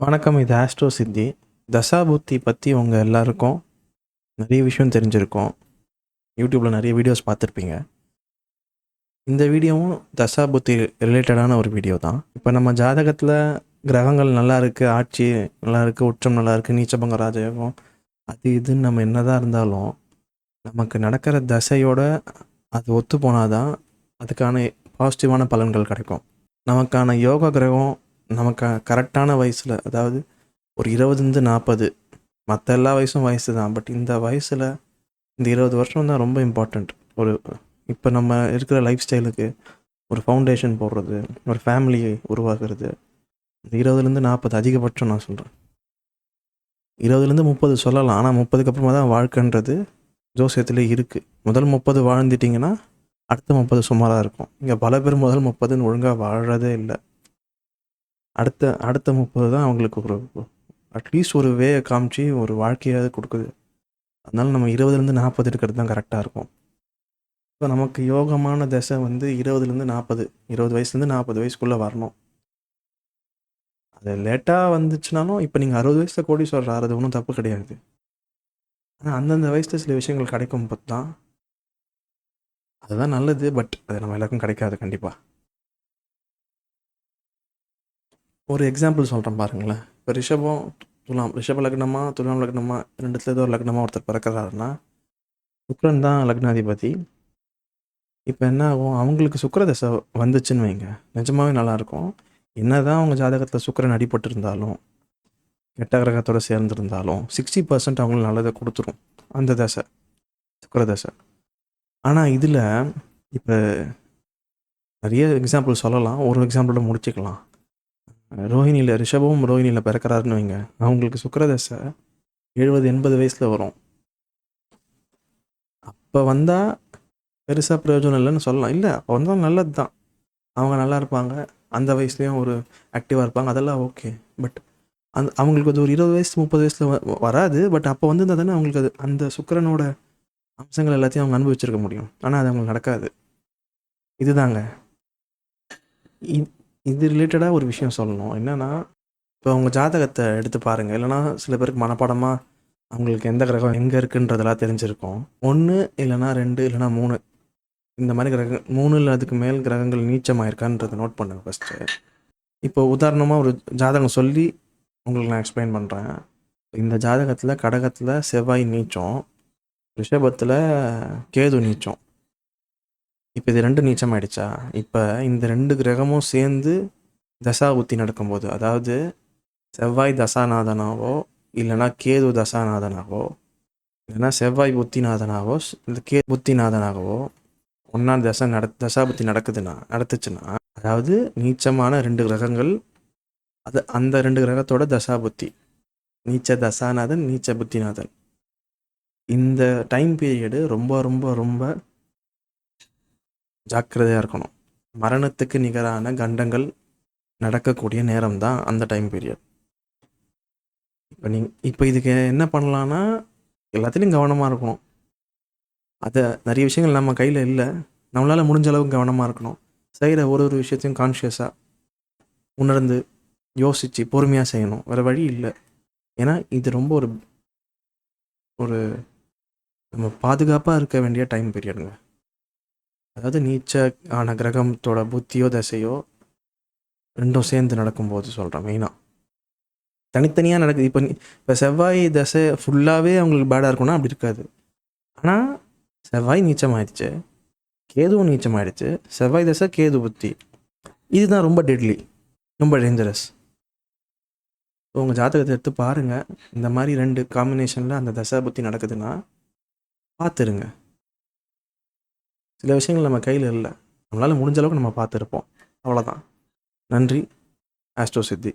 வணக்கம் இது ஆஸ்ட்ரோ சித்தி. தசாபுத்தி பற்றி உங்கள் எல்லாருக்கும் நிறைய விஷயம் தெரிஞ்சிருக்கும். யூடியூப்பில் நிறைய வீடியோஸ் பார்த்துருப்பீங்க. இந்த வீடியோவும் தசாபுத்தி ரிலேட்டடான ஒரு வீடியோ தான். இப்போ நம்ம ஜாதகத்தில் கிரகங்கள் நல்லா இருக்குது ஆட்சி நல்லா இருக்குது உச்சம் நல்லா இருக்குது நீச்சபங்க ராஜயோகம் அது இதுன்னு நம்ம என்னதான் இருந்தாலும் நமக்கு நடக்கிற தசையோட அது ஒத்து போனாதான் அதுக்கான பாசிட்டிவான பலன்கள் கிடைக்கும். நமக்கான யோகா கிரகம் நமக்கு கரெக்டான வயசில் அதாவது ஒரு இருபதுலேருந்து நாற்பது மற்ற எல்லா வயசும் வயசு தான். பட் இந்த வயசில் இந்த இருபது வருஷம் தான் ரொம்ப இம்பார்ட்டண்ட் ஒரு இப்போ நம்ம இருக்கிற லைஃப் ஸ்டைலுக்கு ஒரு ஃபவுண்டேஷன் போடுறது ஒரு ஃபேமிலியை உருவாக்குறது. இந்த இருபதுலேருந்து நாற்பது அதிகபட்சம் நான் சொல்கிறேன் இருபதுலேருந்து முப்பது சொல்லலாம். ஆனால் முப்பதுக்கு அப்புறமா தான் வாழ்க்கைன்றது ஜோசியத்தில் இருக்குது முதல் முப்பது வாழ்ந்துட்டிங்கன்னா அடுத்த முப்பது சுமாராக இருக்கும். இங்கே பல பேர் முதல் முப்பதுன்னு ஒழுங்காக வாழறதே இல்லை. அடுத்த அடுத்த முப்பது தான் அவங்களுக்கு ஒரு அட்லீஸ்ட் ஒரு வே காமிச்சு ஒரு வாழ்க்கையாவது கொடுக்குது. அதனால் நம்ம இருபதுலேருந்து நாற்பது எடுக்கிறது தான் கரெக்டாக இருக்கும். இப்போ நமக்கு யோகமான தசை வந்து இருபதுலேருந்து நாற்பது இருபது வயசுலேருந்து நாற்பது வயசுக்குள்ளே வரணும். அது லேட்டாக வந்துச்சுனாலும் இப்போ நீங்கள் அறுபது வயசில் கோடி சொல்கிற அது ஒன்றும் தப்பு கிடையாது. ஆனால் அந்தந்த வயசில் சில விஷயங்கள் கிடைக்கும் போது தான் அதுதான் நல்லது பட் அது நம்ம எல்லாருக்கும் கிடைக்காது கண்டிப்பாக ஒரு எக்ஸாம்பிள் சொல்கிறேன் பாருங்களேன். இப்போ ரிஷபம் துலாம் ரிஷப லக்னமா துலாம் லக்னமா ரெண்டுத்துல ஏதோ ஒரு லக்னமாக ஒருத்தர் பிறக்கிறாருன்னா சுக்ரன் தான் லக்னாதிபதி. இப்போ என்ன ஆகும்? அவங்களுக்கு சுக்கர தசை வந்துச்சுன்னு வைங்க. நிஜமாகவே நல்லாயிருக்கும் என்ன தான் அவங்க ஜாதகத்தில் சுக்கரன் அடிபட்டு இருந்தாலும் கெட்ட கிரகத்தோடு சேர்ந்துருந்தாலும் சிக்ஸ்டி பர்சன்ட் அவங்களுக்கு நல்லதை கொடுத்துரும் அந்த தசை சுக்கர தசை. ஆனால் இதில் இப்போ நிறைய எக்ஸாம்பிள் சொல்லலாம். ஒரு எக்ஸாம்பிளோட முடிச்சுக்கலாம். ரோஹிணியில் ரிஷபமும் ரோஹிணியில் பிறக்கிறாருன்னு வைங்க. அவங்களுக்கு சுக்கரதசை எழுபது எண்பது வயசில் வரும். அப்போ வந்தால் பெருசாக பிரயோஜனம் இல்லைன்னு சொல்லலாம். இல்லை அப்போ வந்தால் நல்லது தான் அவங்க நல்லா இருப்பாங்க. அந்த வயசுலேயும் ஒரு ஆக்டிவாக இருப்பாங்க. அதெல்லாம் ஓகே பட் அந்த அவங்களுக்கு அது ஒரு இருபது வயசு முப்பது வயசில் வராது. பட் அப்போ வந்து தானே அவங்களுக்கு அது அந்த சுக்கரனோட அம்சங்கள் எல்லாத்தையும் அவங்க அனுபவிச்சிருக்க முடியும். ஆனால் அது அவங்களுக்கு நடக்காது. இதுதாங்க. இ- இது ரிலேட்டடாக ஒரு விஷயம் சொல்லணும். என்னென்னா இப்போ அவங்க ஜாதகத்தை எடுத்து பாருங்கள் இல்லைனா சில பேருக்கு மனப்பாடமாக அவங்களுக்கு எந்த கிரகம் எங்கே இருக்குன்றதெல்லாம் தெரிஞ்சிருக்கும். ஒன்று இல்லைனா ரெண்டு இல்லைனா மூணு. இந்த மாதிரி கிரக மூணு இல்லை அதுக்கு மேல் கிரகங்கள் நீச்சமாயிருக்கான்றதை நோட் பண்ணுங்க ஃபஸ்ட்டு இப்போ உதாரணமாக ஒரு ஜாதகம் சொல்லி உங்களுக்கு நான் எக்ஸ்பிளைன் பண்ணுறேன் இந்த ஜாதகத்தில் கடகத்தில் செவ்வாய் நீச்சம் ரிஷபத்தில் கேது நீச்சம். இப்போ இது ரெண்டு நீச்சம் ஆயிடுச்சா? இப்போ இந்த ரெண்டு கிரகமும் சேர்ந்து தசா தசாபுத்தி நடக்கும்போது அதாவது செவ்வாய் தசாநாதனாவோ இல்லைனா கேது தசாநாதனாவோ இல்லைனா செவ்வாய் புத்திநாதனாவோ இந்த கே புத்திநாதனாகவோ ஒன்றா தசை நட தசாபுத்தி நடக்குதுன்னா நடத்துச்சுன்னா அதாவது நீச்சமான ரெண்டு கிரகங்கள் அது அந்த ரெண்டு கிரகத்தோட தசாபுத்தி நீச்ச தசாநாதன் நீச்ச புத்திநாதன். இந்த டைம் பீரியடு ரொம்ப ரொம்ப ரொம்ப ஜாக்கிரதையாக இருக்கணும். மரணத்துக்கு நிகரான கண்டங்கள் நடக்கக்கூடிய நேரம் தான் அந்த டைம் பீரியட் இப்போ நீ இப்போ இதுக்கு என்ன பண்ணலான்னா எல்லாத்துலேயும் கவனமாக இருக்கணும். அதை நிறைய விஷயங்கள் நம்ம கையில் இல்லை. நம்மளால் முடிஞ்ச அளவுக்கு கவனமாக இருக்கணும். செய்கிற ஒரு ஒரு விஷயத்தையும் கான்ஷியஸாக உணர்ந்து யோசித்து பொறுமையாக செய்யணும். வேறு வழி இல்லை. ஏன்னா இது ரொம்ப ஒரு ஒரு நம்ம பாதுகாப்பாக இருக்க வேண்டிய டைம் பீரியடுங்க அதாவது நீச்ச ஆன கிரகத்தோட புத்தியோ தசையோ ரெண்டும் சேர்ந்து நடக்கும்போது சொல்கிறேன் மெயினாக தனித்தனியாக நடக்குது. இப்போ இப்போ செவ்வாய் தசை ஃபுல்லாகவே அவங்களுக்கு பேடாக இருக்கும்னா அப்படி இருக்காது. ஆனால் செவ்வாய் நீச்சமாயிடுச்சு கேதுவும் நீச்சமாயிடுச்சு செவ்வாய் தசை கேது புத்தி. இதுதான் ரொம்ப டெட்லி ரொம்ப டேஞ்சரஸ் உங்கள் ஜாதகத்தை எடுத்து பாருங்கள் இந்த மாதிரி ரெண்டு காம்பினேஷனில் அந்த தசை புத்தி நடக்குதுன்னா பார்த்துருங்க. சில விஷயங்கள் நம்ம கையில் இல்லை. நம்மளால் முடிஞ்ச அளவுக்கு நம்ம பார்த்துருப்போம். அவ்வளோதான் நன்றி ஆஸ்ட்ரோ சித்தி.